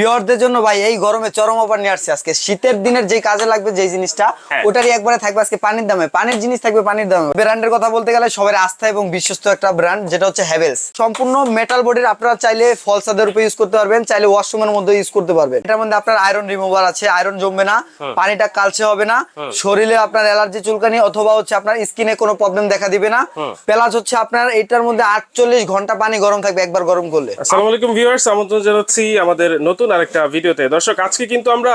বিয়রদের জন্য ভাই এই গরমে চরম অফার নিয়ে আসছে আজকে। শীতের দিনের যে কাজে লাগবে যে জিনিসটা হ্যাঁ। ওটারই একবারে থাকবে আজকে পানির দামে। পানির জিনিস থাকবে পানির দামে। ব্র্যান্ডের কথা বলতে গেলে সবার আস্থা এবং বিশ্বস্ত একটা ব্র্যান্ড যেটা হচ্ছে হ্যাভেলস সম্পূর্ণ মেটাল বডির আপনারা চাইলে ফলসাদের উপরে ইউজ করতে পারবেন চাইলে ওয়াশরুমের মধ্যে ইউজ করতে পারবেন। এটার মধ্যে আপনার আয়রন রিমুভার আছে আয়রন জমবে না পানিটা কালচে হবে না শরীরে আপনার অ্যালার্জি চুলকানি অথবা হচ্ছে আপনার স্কিনে কোনো প্রবলেম দেখা দিবে না। প্লাস হচ্ছে আপনার এটার মধ্যে আটচল্লিশ ঘণ্টা পানি গরম থাকবে একবার গরম করলে। আসসালামু আলাইকুম ভিউয়ার্স আমন্ত্রণ জানাচ্ছি আমাদের নতুন আরেকটা ভিডিওতে। দর্শক, আজকে কিন্তু আমরা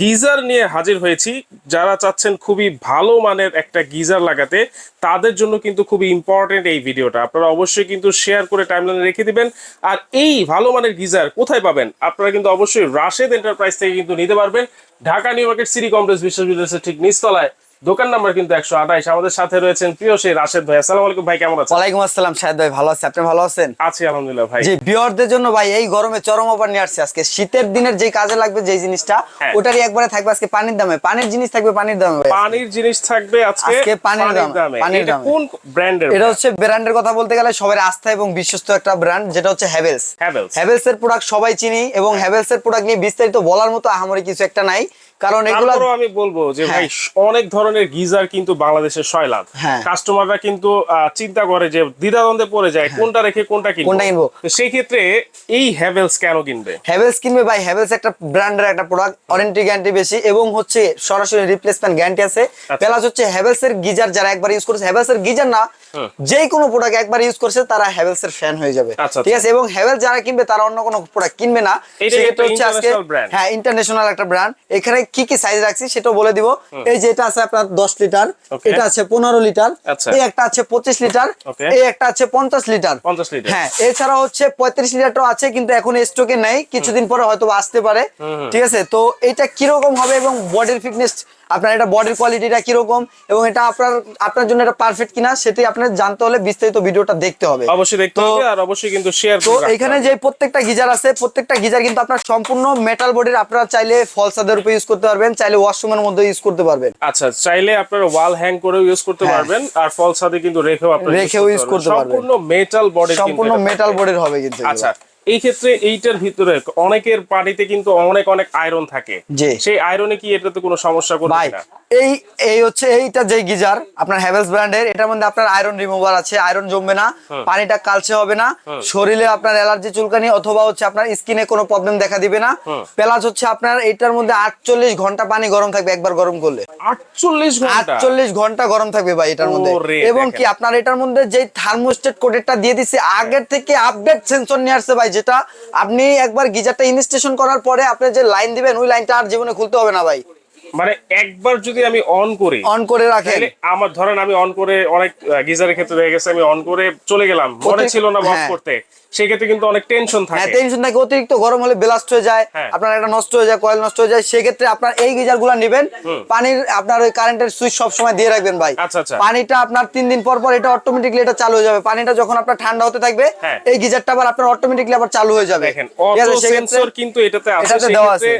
গিজার নিয়ে হাজির হয়েছি। যারা চাচ্ছেন খুবই ভালো মানের একটা গিজার লাগাতে, তাদের জন্য কিন্তু খুবই ইম্পর্টেন্ট এই ভিডিওটা। আপনারা অবশ্যই কিন্তু শেয়ার করে টাইমলাইনে রেখে দিবেন। আর এই ভালো মানের গিজার কোথায় পাবেন? আপনারা কিন্তু অবশ্যই রাশেদ এন্টারপ্রাইজ থেকে কিন্তু নিতে পারবেন। Dhaka new market city complex বিশ্ববিদ্যালয়ের ঠিক নিচতলায়। দোকান নাম্বার কিন্তু একশো আঠাইশ। আমাদের সাথে রয়েছেন প্রিয় সেই রাশেদ ভাই। আসসালামু আলাইকুম ভাই কেমন আছেন? ওয়ালাইকুম আসসালাম শাহেদ ভাই ভালো আছে। আপনি ভালো আছেন? আছি আলহামদুলিল্লাহ ভাই। জি বিয়রদের জন্য ভাই এই গরমে চরম অফার নিয়ে আসছে আজকে। শীতের দিনের যে কাজে লাগবে যে জিনিসটা হ্যাঁ। ওটারই একবারে থাকবে আজকে পানির দামে। পানির জিনিস থাকবে পানির দামে ভাই। পানির জিনিস থাকবে আজকে আজকে পানির দামে, পানির এটা দামে। কোন ব্র্যান্ডের এটা হচ্ছে ব্র্যান্ডের কথা বলতে গেলে সবার আস্থা এবং বিশ্বস্ত একটা ব্র্যান্ড যেটা হচ্ছে হ্যাভেলস Havells। হ্যাভেলস এর প্রোডাক্ট সবাই চিনি এবং হ্যাভেলস এর প্রোডাক্ট নিয়ে বিস্তারিত বলার মতো আহামরি কিছু একটা নাই। কারণ এগুলা আমি বলব যে ভাই অনেক ধরনের গিজার কিন্তু বাংলাদেশের সয়লাভ হ্যাঁ। কাস্টমাররা কিন্তু চিন্তা করে যে দ্বিধাদ্বন্দ্বে পড়ে যায় কোনটা রেখে কোনটা কিনবো। কোনটা কিনবো? সেই ক্ষেত্রে এই হ্যাভেলস কেন কিনবে? হ্যাভেলস কিনবে ভাই হ্যাভেলস একটা ব্র্যান্ডের একটা প্রোডাক্ট ওয়ারেন্টি গ্যারান্টি বেশি এবং হচ্ছে সরাসরি রিপ্লেসমেন্ট গ্যারান্টি আছে। আচ্ছা। প্লাস হচ্ছে হ্যাভেলস এর গিজার যারা একবার ইউজ করছে হ্যাভেলস এর গিজার না যে কোনো প্রোডাক্ট একবার ইউজ করছে তারা হ্যাভেলস এর ফ্যান হয়ে যাবে। আচ্ছা, ঠিক আছে? এবং হ্যাভেলস যারা কিনবে তারা অন্য কোনো প্রোডাক্ট কিনবে না। সেক্ষেত্রে হচ্ছে আজকে হ্যাঁ ইন্টারন্যাশনাল একটা ব্র্যান্ড এখানে কি কি সাইজ রাখছি সেটাও বলে দিব। এই যে এটা আছে আপনার দশ লিটার এটা আছে পনেরো লিটার আচ্ছা। এই একটা আছে পঁচিশ লিটার এই একটা আছে পঞ্চাশ লিটার। 50 লিটার। হ্যাঁ এছাড়া হচ্ছে পঁয়ত্রিশ লিটারটাও আছে কিন্তু এখন স্টকে নেই কিছুদিন পরে হয়তো আসতে পারে। ঠিক আছে? তো এটা কীরকম হবে এবং বডির ফিটনেস আপনার এটা বডির কোয়ালিটিটা কীরকম এবং এটা আপনার আপনার জন্য এটা পারফেক্ট কিনা সেটি আপনার জানতে হলে বিস্তারিত ভিডিওটা দেখতে হবে। অবশ্যই দেখতে হবে আর অবশ্যই কিন্তু শেয়ার তো এখানে যে প্রত্যেকটা গিজার আছে প্রত্যেকটা গিজার কিন্তু আপনার সম্পূর্ণ মেটাল বডির আপনারা চাইলে ফলসাদের উপরে ইউজ করতে পারবেন চাইলে ওয়াশরুমের মধ্যে ইউজ করতে পারবেন। আচ্ছা চাইলে আপনারা ওয়াল হ্যাং করেও ইউজ করতে হ্যাঁ। পারবেন আর ফল সাথে কিন্তু রেখেও আপনারা রেখেও ইউজ করতে পারবেন। সম্পূর্ণ মেটাল বডি সম্পূর্ণ মেটাল বডির হবে কিন্তু আচ্ছা এই ক্ষেত্রে এইটার ভিতরে অনেকের পানিতে কিন্তু অনেক অনেক আয়রন থাকে। সেই আয়রনে কি এটাতে কোনো সমস্যা করবে না এই এই হচ্ছে এইটা যে গিজার আপনার হ্যাভেলস ব্র্যান্ডের এটার মধ্যে আপনার আয়রন রিমুভার আছে আয়রন জমবে না পানিটা কালচে হবে না শরীরে আপনার অ্যালার্জি চুলকানি অথবা হচ্ছে আপনার স্কিনে কোনো প্রবলেম দেখা দিবে না। প্লাস হচ্ছে আপনার এটার মধ্যে আটচল্লিশ ঘণ্টা পানি গরম থাকবে একবার গরম করলে। আটচল্লিশ ঘণ্টা? আটচল্লিশ ঘণ্টা গরম থাকবে ভাই এটার মধ্যে। এবং কি আপনার এটার মধ্যে যে থার্মোস্টেট কোডেরটা দিয়ে দিছে আগের থেকে আপডেট সেন্সর নিয়ে আসছে ভাই যেটা আপনি একবার গিজারটা ইনস্টেশন করার পরে আপনি যে লাইন দিবেন, ওই লাইনটা আর জীবনে খুলতে হবে না ভাই। মানে একবার যদি আমি অন করি অন করে তাহলে আমার ধরেন আমি অন করে অনেক গিজারের ক্ষেত্রে হয়ে গেছে আমি অন করে চলে গেলাম মনে ছিল না বস হ্যাঁ। করতে সেই ক্ষেত্রে কিন্তু অনেক টেনশন হ্যাঁ থাকে টেনশন থাকে অতিরিক্ত গরম হলে ব্লাস্ট হয়ে যায় হ্যাঁ। আপনার একটা নষ্ট হয়ে যায় কয়েল নষ্ট হয়ে যায় সেক্ষেত্রে আপনার এই গিজারগুলা নেবেন পানির আপনার ওই কারেন্টের সুইচ সব সময় দিয়ে রাখবেন ভাই আচ্ছা, আচ্ছা। পানিটা আপনার তিন দিন পর পর এটা অটোমেটিকলি এটা চালু হয়ে যাবে পানিটা যখন আপনার ঠান্ডা হতে থাকবে হ্যাঁ। এই গিজারটা আবার আপনার অটোমেটিকলি আবার চালু হয়ে যাবে দেখেন অটো সেন্সর কিন্তু এটাতে আছে এটাতে দেওয়া আছে।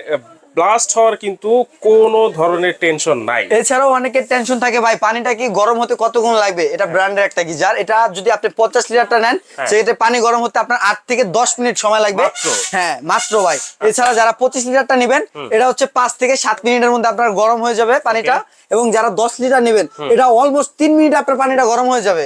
ব্লাস্ট হওয়ার কিন্তু কোনো ধরনের টেনশন নাই। এছাড়াও অনেকের টেনশন থাকে ভাই পানিটা কি গরম হতে কতক্ষণ লাগবে? এটা ব্র্যান্ডের একটা গিজার এটা যদি আপনি পঞ্চাশ লিটারটা নেন হ্যাঁ। সেক্ষেত্রে পানি গরম হতে আপনার আট থেকে দশ মিনিট সময় লাগবে। হ্যাঁ মাত্র ভাই। এছাড়া যারা পঁচিশ লিটারটা নেবেন এটা হচ্ছে পাঁচ থেকে সাত মিনিটের মধ্যে আপনার গরম হয়ে যাবে পানিটা। এবং যারা দশ লিটার নেবেন এটা অলমোস্ট তিন মিনিট আপনার পানিটা গরম হয়ে যাবে।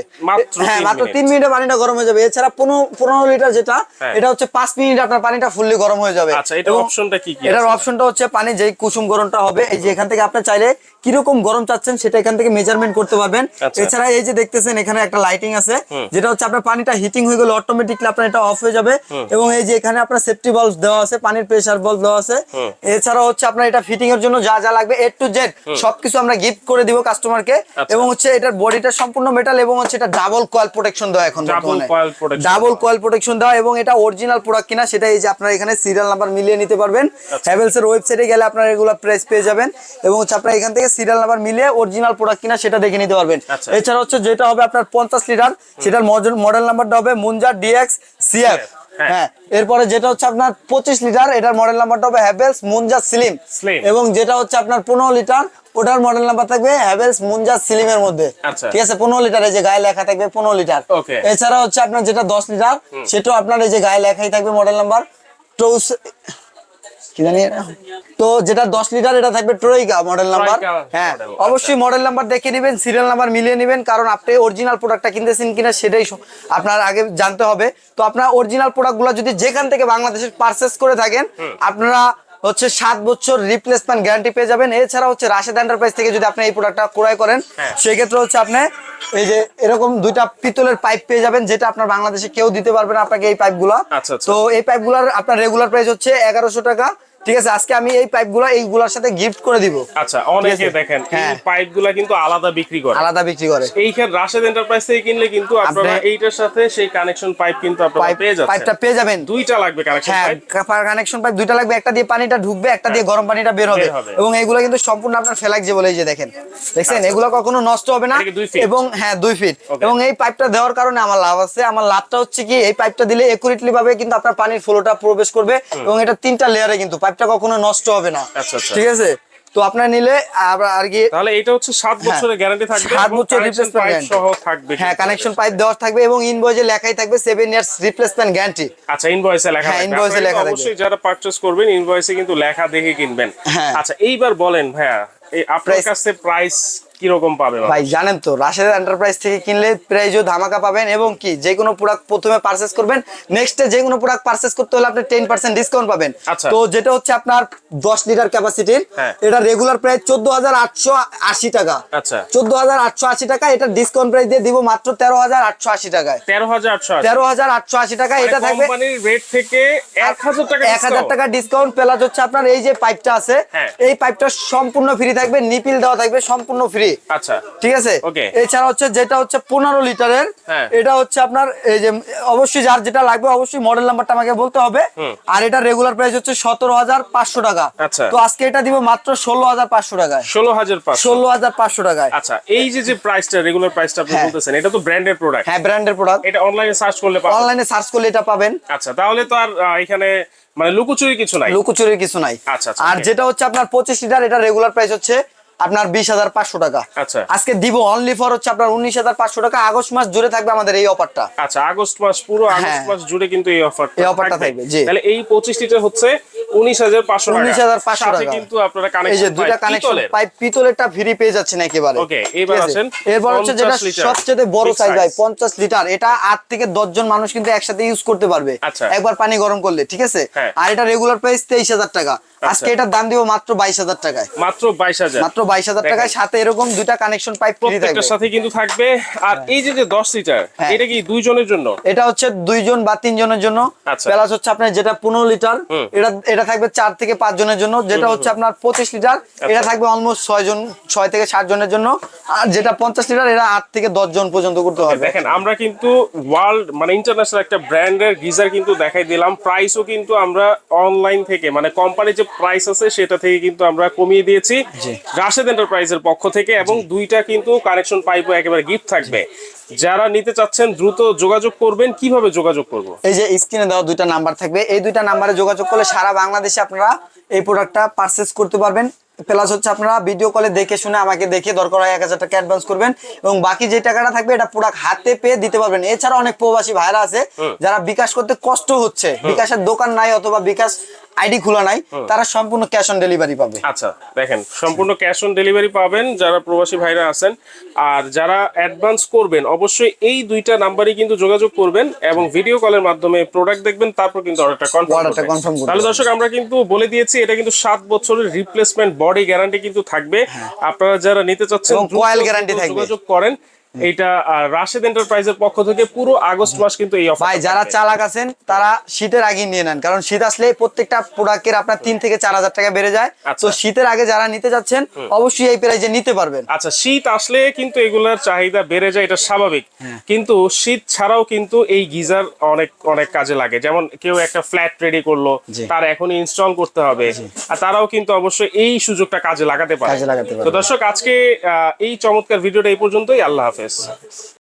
হ্যাঁ মাত্র। তিন মিনিটে পানিটা গরম হয়ে যাবে। এছাড়া পনেরো পনেরো লিটার যেটা হ্যাঁ। এটা হচ্ছে পাঁচ মিনিট আপনার পানিটা ফুললি গরম হয়ে যাবে। আচ্ছা, এটার অপশনটা কি কি এটার অপশনটা হচ্ছে পানি যেই কুসুম গরমটা হবে এই যে এখান থেকে আপনি চাইলে কীরকম গরম চাচ্ছেন সেটা এখান থেকে মেজারমেন্ট করতে পারবেন। আচ্ছা। এছাড়া এই যে দেখতেছেন এখানে একটা লাইটিং আছে যেটা হচ্ছে আপনার পানিটা হিটিং হয়ে গেলে অটোমেটিকলি আপনার এটা অফ হয়ে যাবে। এবং এই যে এখানে আপনার সেফটি বাল্ব দেওয়া আছে পানির প্রেসার বাল্ব দেওয়া আছে। এছাড়া হচ্ছে আপনার এটা ফিটিং এর জন্য যা যা লাগবে এ টু জেড সবকিছু আমরা গিফট করে দিব কাস্টমারকে আচ্ছা। এবং হচ্ছে এটার বডিটা সম্পূর্ণ মেটাল এবং হচ্ছে এটা ডাবল কয়েল প্রোটেকশন দেওয়া এখন ডাবল কয়েল প্রোটেকশন দেওয়া। এবং এটা অরিজিনাল প্রোডাক্ট কিনা সেটা এই যে আপনারা এখানে সিরিয়াল নাম্বার মিলিয়ে নিতে পারবেন। হ্যাভেলস এর ওয়েবসাইটে গেলে আপনারা এগুলো প্রাইস পেয়ে যাবেন এবং হচ্ছে আপনারা এখান থেকে সিরিয়াল নাম্বার মিলিয়ে অরিজিনাল প্রোডাক্ট কিনা সেটা দেখে নিতে পারবেন। আচ্ছা। এছাড়া হচ্ছে যেটা হবে আপনার পঞ্চাশ লিটার সেটার মডেল নাম্বারটা হবে মুঞ্জা ডিএক্স সিএফ হ্যাঁ। এরপরে যেটা হচ্ছে আপনার পঁচিশ লিটার এটার মডেল নাম্বারটা হবে হ্যাভেলস মুঞ্জা স্লিম এবং যেটা হচ্ছে আপনার পনেরো লিটার ওটার মডেল নাম্বার থাকবে হ্যাভেলস মুঞ্জা স্লিমের মধ্যে। ঠিক আছে পনেরো লিটার এই যে গায়ে লেখা থাকবে পনেরো লিটার এছাড়া হচ্ছে আপনার যেটা দশ লিটার সেটাও আপনার এই যে গায়ে লেখাই থাকবে মডেল নাম্বার কি জানি? তো যেটা দশ লিটার এটা থাকবে ট্রোইকা মডেল নাম্বার হ্যাঁ অবশ্যই মডেল নাম্বার দেখে নেবেন সিরিয়াল নাম্বার মিলিয়ে নেবেন কারণ আপনি অরিজিনাল প্রোডাক্টটা কিনতেছেন কিনা সেটাই আপনার আগে জানতে হবে। তো আপনার অরিজিনাল প্রোডাক্টগুলো যদি যেখান থেকে বাংলাদেশের পারচেস করে থাকেন আপনারা হচ্ছে সাত বছর রিপ্লেসমেন্ট গ্যারান্টি পেয়ে যাবেন এছাড়া হচ্ছে রাশেদ এন্টারপ্রাইজ থেকে যদি আপনি এই প্রোডাক্টটা ক্রয় করেন হ্যাঁ। সেক্ষেত্রে হচ্ছে আপনি এই যে এরকম দুইটা পিতলের পাইপ পেয়ে যাবেন যেটা আপনার বাংলাদেশে কেউ দিতে পারবে না আপনাকে এই পাইপগুলো আচ্ছা, আচ্ছা। তো এই পাইপগুলোর আপনার রেগুলার প্রাইস হচ্ছে এগারোশো টাকা ঠিক আছে আজকে আমি এই পাইপগুলো এইগুলোর সাথে গিফট করে দিব। আচ্ছা অনেকে দেখেন এই হ্যাঁ। পাইপগুলা কিন্তু আলাদা বিক্রি করে। আলাদা বিক্রি করে। এইখানে রাশেদ এন্টারপ্রাইজ থেকে কিনলে কিন্তু আপনারা এইটার সাথে সেই কানেকশন পাইপ কিন্তু আপনারা পেয়ে যাচ্ছেন। পাইপটা পেয়ে যাবেন। দুইটা লাগবে কানেকশন হ্যাঁ পাইপ কানেকশন পাইপ দুইটা লাগবে একটা দিয়ে পানিটা ঢুকবে একটা দিয়ে গরম পানিটা বের হবে। এবং এগুলো কিন্তু সম্পূর্ণ আপনার ফেলাক যে বলে এই যে দেখেন। দেখছেন? আচ্ছা। এগুলো কখনো নষ্ট হবে না? এবং হ্যাঁ দুই ফিট এবং এই পাইপটা দেওয়ার কারণে আমার লাভ আছে। আমার লাভটা হচ্ছে কি এই পাইপটা দিলে একুরেটলি ভাবে কিন্তু আপনার পানির ফ্লোটা প্রবেশ করবে এবং এটা তিনটা লেয়ারে কিন্তু পাইপটা কখনো নষ্ট হবে না আচ্ছা, আচ্ছা। ঠিক আছে তো আপনার নিলে আর কি তাহলে এটা হচ্ছে সাত হ্যাঁ। বছরের গ্যারান্টি থাকবে সাত এবং বছর রিপ্লেসমেন্ট replacement সহ থাকবে হ্যাঁ কানেকশন পাইপ দেওয়া থাকবে এবং ইনভয়েসে লেখাই থাকবে 7 ইয়ার্স রিপ্লেসমেন্ট গ্যারান্টি আচ্ছা ইনভয়েসে লেখা হ্যাঁ, থাকবে invoice-এ লেখা থাকবে। অবশ্যই যারা পারচেজ করবেন ইনভয়েসে কিন্তু লেখা দেখে কিনবেন হ্যাঁ। আচ্ছা এইবার বলেন ভাইয়া এই আপনার কাছে প্রাইস কি রকম পাবে ভাই? জানেন তো রাশেদ এন্টারপ্রাইজ থেকে কিনলে প্রাইজও ধামাকা পাবেন এবং কি যে কোনো প্রোডাক্ট প্রথমে করবেন নেক্সট যে কোনো প্রোডাক্ট করতে হলে আপনি টেন পার্সেন্ট ডিসকাউন্ট পাবেন। আচ্ছা। তো যেটা হচ্ছে আপনার দশ লিটার ক্যাপাসিটির। এটা রেগুলার প্রাইস চোদ্দ হাজার আটশো আশি টাকা। আচ্ছা। চোদ্দ হাজার আটশো আশি টাকা এটা ডিসকাউন্ট প্রাইস দিয়ে দিব মাত্র তেরো হাজার আটশো আশি টাকায়। তেরো হাজার আটশো তেরো হাজার আটশো আশি টাকা এটা থাকবে রেট থেকে এক হাজার টাকা এক হাজার টাকা ডিসকাউন্ট প্লাস হচ্ছে আপনার এই যে পাইপটা আছে হ্যাঁ। এই পাইপটা সম্পূর্ণ ফ্রি থাকবে নিপিল দেওয়া থাকবে সম্পূর্ণ ফ্রি আচ্ছা। ঠিক আছে? এছাড়া হচ্ছে যেটা হচ্ছে পনেরো লিটারের হ্যাঁ। এটা হচ্ছে আপনার এই যে অবশ্যই যার যেটা লাগবে অবশ্যই মডেল নাম্বারটা আমাকে বলতে হবে। আর এটা রেগুলার প্রাইস হচ্ছে সতেরো হাজার পাঁচশো টাকা। আচ্ছা। তো আজকে এটা দিব মাত্র ষোলো হাজার পাঁচশো টাকায়। ষোলো হাজার ষোলো হাজার পাঁচশো টাকায়। আচ্ছা এই যে যে প্রাইসটা রেগুলার প্রাইসটা আপনি হ্যাঁ। বলতেছেন এটা তো ব্র্যান্ডেড প্রোডাক্ট হ্যাঁ ব্র্যান্ডের প্রোডাক্ট এটা অনলাইনে সার্চ করলে পাবেন। অনলাইনে সার্চ করলে এটা পাবেন। আচ্ছা তাহলে তো আর এখানে মানে লুকোচুরি কিছু নাই। লুকোচুরির কিছু নাই। আচ্ছা, আচ্ছা, আর যেটা হচ্ছে আপনার পঁচিশ লিটার এটা রেগুলার প্রাইস হচ্ছে আপনার বিশ হাজার পাঁচশো টাকা। আচ্ছা। আজকে দিব অনলি ফর হচ্ছে আপনার উনিশ হাজার পাঁচশো টাকা। আগস্ট মাস জুড়ে থাকবে আমাদের এই অফারটা আচ্ছা আগস্ট মাস পুরো আগস্ট হ্যাঁ। মাস জুড়ে কিন্তু এই অফার এই offerটা থাকবে, জি। তাহলে এই পঁচিশ লিটার হচ্ছে উনিশ হাজার পাঁচশো টাকা। 19,500 সাথে টাকা। কিন্তু আপনারা এই যে দুইটা কানেকশন পাইপ পিতলেরটা ফ্রি পেয়ে যাচ্ছেন একেবারে। Okay, এবার আসেন এরপর হচ্ছে যেটা সবচেয়ে বড় সাইজ ভাই পঞ্চাশ লিটার এটা আট থেকে দশ জন মানুষ কিন্তু একসাথে ইউজ করতে পারবে। আচ্ছা। একবার পানি গরম করলে ঠিক আছে? হ্যাঁ। আর এটা রেগুলার প্রাইস তেইশ হাজার টাকা। আজকে এটার দাম দিব মাত্র বাইশ হাজার টাকায়। মাত্র বাইশ হাজার। মাত্র বাইশ হাজার টাকায় সাথে এরকম দুইটা কানেকশন পাইপ প্রত্যেকটার সাথে কিন্তু থাকবে। আর এই যে যে দশ লিটার। এটা কি দুইজনের জন্য? এটা হচ্ছে দুইজন বা তিনজনের জন্য। প্লাস হচ্ছে আপনার যেটা পনেরো লিটার এটা এটা থাকবে চার থেকে পাঁচ জনের জন্য। যেটা হচ্ছে আপনার পঁচিশ লিটার। এটা থাকবে অলমোস্ট ছয় জন ছয় থেকে সাত জনের জন্য। আর যেটা পঞ্চাশ লিটার এটা আট থেকে দশ জন পর্যন্ত করতে পারবে দেখেন আমরা কিন্তু ওয়ার্ল্ড মানে ইন্টারন্যাশনাল একটা ব্র্যান্ডের গিজার কিন্তু দেখাই দিলাম। প্রাইসও কিন্তু আমরা অনলাইন থেকে মানে কোম্পানির যে প্রাইস আছে সেটা থেকে কিন্তু আমরা কমিয়ে দিয়েছি। রাশেদ এন্টারপ্রাইজের পক্ষ থেকে এবং দুইটা কিন্তু কানেকশন পাইপও একেবারে গিফট থাকবে। যারা নিতে চাচ্ছেন দ্রুত যোগাযোগ করবেন। কীভাবে যোগাযোগ করব? এই যে স্ক্রিনে দেওয়া দুইটা নাম্বার থাকবে। এই দুইটা নাম্বারে যোগাযোগ করলে সারা বাংলাদেশে আপনারা এই প্রোডাক্টটা পারচেস করতে পারবেন। প্লাস হচ্ছে আপনারা ভিডিও কলে দেখে শুনে আমাকে দেখে দরকার হয় এক হাজার টাকা অ্যাডভান্স করবেন। এবং বাকি যে টাকাটা থাকবে এটা প্রোডাক্ট হাতে পেয়ে দিতে পারবেন। এছাড়া অনেক প্রবাসী ভাইরা আছে যারা বিকাশ করতে কষ্ট হচ্ছে। বিকাশের দোকান নাই অথবা বিকাশ আইডি খোলা নাই তারা সম্পূর্ণ ক্যাশ অন ডেলিভারি পাবে। আচ্ছা দেখেন সম্পূর্ণ ক্যাশ অন ডেলিভারি পাবেন যারা প্রবাসী ভাইরা আছেন। আর যারা অ্যাডভান্স করবেন অবশ্যই এই দুইটা নাম্বারই কিন্তু যোগাযোগ করবেন এবং ভিডিও কলের মাধ্যমে প্রোডাক্ট দেখবেন তারপর কিন্তু অর্ডারটা কনফার্ম করতে তাহলে দর্শক আমরা কিন্তু বলে দিয়েছি এটা কিন্তু সাত বছরের রিপ্লেসমেন্ট বডি গ্যারান্টি কিন্তু থাকবে। আপনারা যারা নিতে চাচ্ছেন হ্যাঁ। coil guarantee থাকবে। যোগাযোগ করেন। এটা রাশেদ এন্টারপ্রাইজের পক্ষ থেকে পুরো আগস্ট মাস কিন্তু এই অফার ভাই যারা চালাক আছেন তারা শীতের আগে নিয়ে নেন। কারণ শীত আসলে প্রত্যেকটা প্রোডাক্টের আপনার তিন থেকে চার হাজার টাকা বেড়ে যায়। আচ্ছা। তো শীতের আগে যারা নিতে যাচ্ছেন অবশ্যই এই প্রাইজে নিতে পারবেন। আচ্ছা শীত আসলে কিন্তু এগুলার চাহিদা বেড়ে যায় এটা স্বাভাবিক। হ্যাঁ। কিন্তু শীত ছাড়াও কিন্তু এই গিজার অনেক অনেক কাজে লাগে। যেমন কেউ একটা ফ্ল্যাট রেডি করল তার এখন ইনস্টল করতে হবে। আর তারাও কিন্তু অবশ্যই এই সুযোগটা কাজে লাগাতে পারে। তো দর্শক আজকে এই চমৎকার ভিডিওটা এই পর্যন্তই। আল্লাহ হাফেজ। this